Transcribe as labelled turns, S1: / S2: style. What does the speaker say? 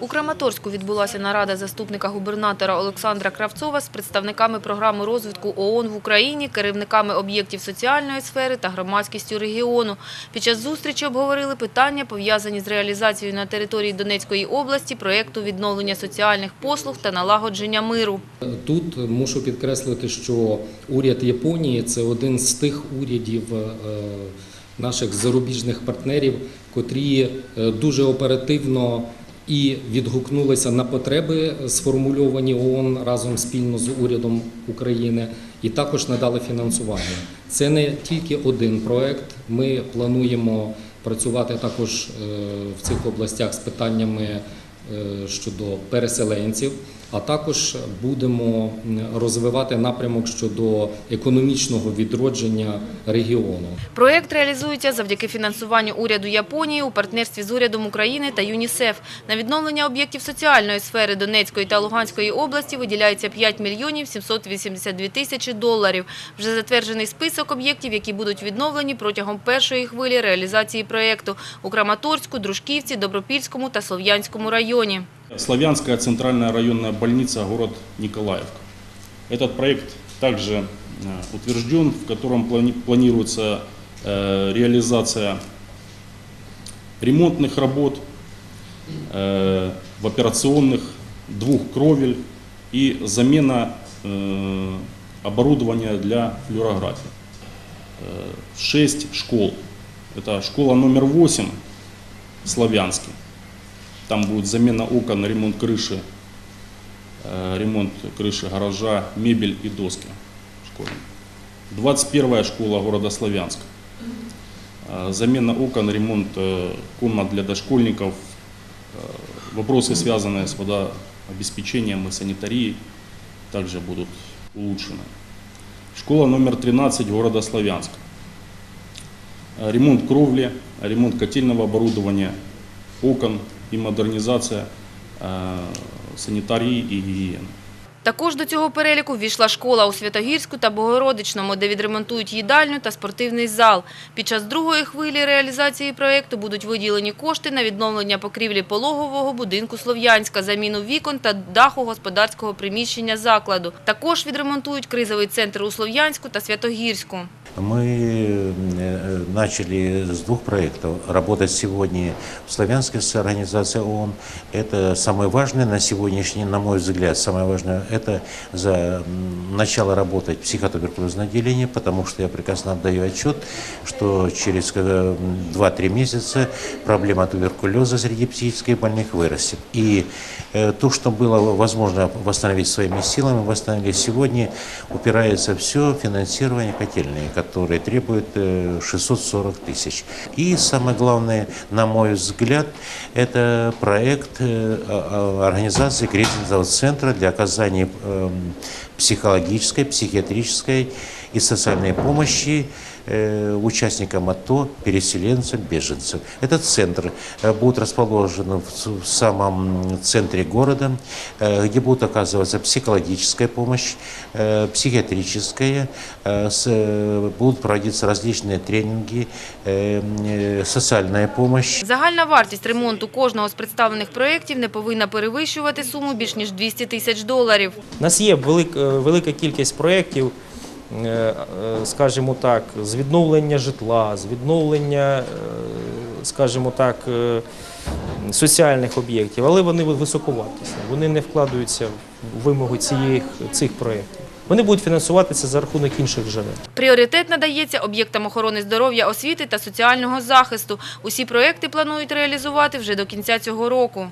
S1: У Краматорську відбулася нарада заступника губернатора Олександра Кравцова з представниками програми розвитку ООН в Україні, керівниками об'єктів соціальної сфери та громадськістю регіону. Під час зустрічі обговорили питання, пов'язані з реалізацією на території Донецької області проєкту відновлення соціальних послуг та налагодження миру.
S2: Тут мушу підкреслити, що уряд Японії це один з тих урядів е, наших зарубіжних партнерів, котрі е, дуже оперативно і відгукнулися на потреби, сформульовані ООН разом спільно з урядом України, і також надали фінансування. Це не тільки один проект. Ми плануємо працювати також е, в цих областях з питаннями е, щодо переселенців, а також будемо розвивати напрямок щодо економічного відродження регіону.
S1: Проєкт реалізується завдяки фінансуванню уряду Японії у партнерстві з урядом України та ЮНІСЕФ. На відновлення об'єктів соціальної сфери Донецької та Луганської області виділяється 5 мільйонів 782 тисячі доларів. Вже затверджений список об'єктів, які будуть відновлені протягом першої хвилі реалізації проєкту у Краматорську, Дружківці, Добропільському та Слов'янському районі.
S3: Славянская центральная районная больница, город Николаевка. Этот проект также э, утвержден, в котором плани- планируется э, реализация ремонтных работ э, в операционных, двух кровель и замена э, оборудования для флюорографии. Э, Шесть школ. Это школа номер 8 Славянский. Там будет замена окон, ремонт крыши, э, ремонт крыши гаража, мебель и доски школьные. 21 школа города Славянска. Э, Замена окон, ремонт э, комнат для дошкольников, вопросы, связанные с водообеспечением и санитарией, также будут улучшены. Школа номер 13 города Славянска. Э, Ремонт кровли, ремонт котельного оборудования, окон и модернизация э, санитарии и гигиены.
S1: Також до цього переліку ввійшла школа у Святогірську та Богородичному, де відремонтують їдальню та спортивний зал. Під час другої хвилі реалізації проєкту будуть виділені кошти на відновлення покрівлі пологового будинку Слов'янська, заміну вікон та даху господарського приміщення закладу. Також відремонтують кризовий центр у Слов'янську та Святогірську.
S4: Мы э, начали с двух проектов. Работать сегодня в Славянской с организацией ООН. Это самое важное на сегодняшний, на мой взгляд, самое важное, это за начало работать психотуберкулезное отделение, потому что я прекрасно отдаю отчет, что через э, 2-3 месяца проблема туберкулеза среди психически больных вырастет. И э, то, что было возможно восстановить своими силами, восстановили сегодня, упирается все в финансирование котельной, которые требуют э, 640 тысяч. И самое главное, на мой взгляд, это проект э, а- а- организации кризисного центра для оказания эм, психологической, психиатрической и социальной помощи э, участникам АТО, переселенцам, беженцам. Этот центр э, будет расположен в с- в самом центре города, э, где будет оказываться психологическая помощь, э, психиатрическая, э, с- э, будут проводиться различные тренинги, э, э, социальная помощь.
S1: Загальна вартість ремонту кожного з представлених проєктів не повинна перевищувати суму більш ніж 200 тисяч доларів.
S5: У нас є велика, велика кількість проєктів, е, е, скажімо так, з відновлення житла, з відновлення, е, скажімо так, е, соціальних об'єктів, але вони високовартісні, вони не вкладаються в вимоги цієї, цих проєктів. Вони будуть фінансуватися за рахунок інших джерел.
S1: Пріоритет надається об'єктам охорони здоров'я, освіти та соціального захисту. Усі проєкти планують реалізувати вже до кінця цього року.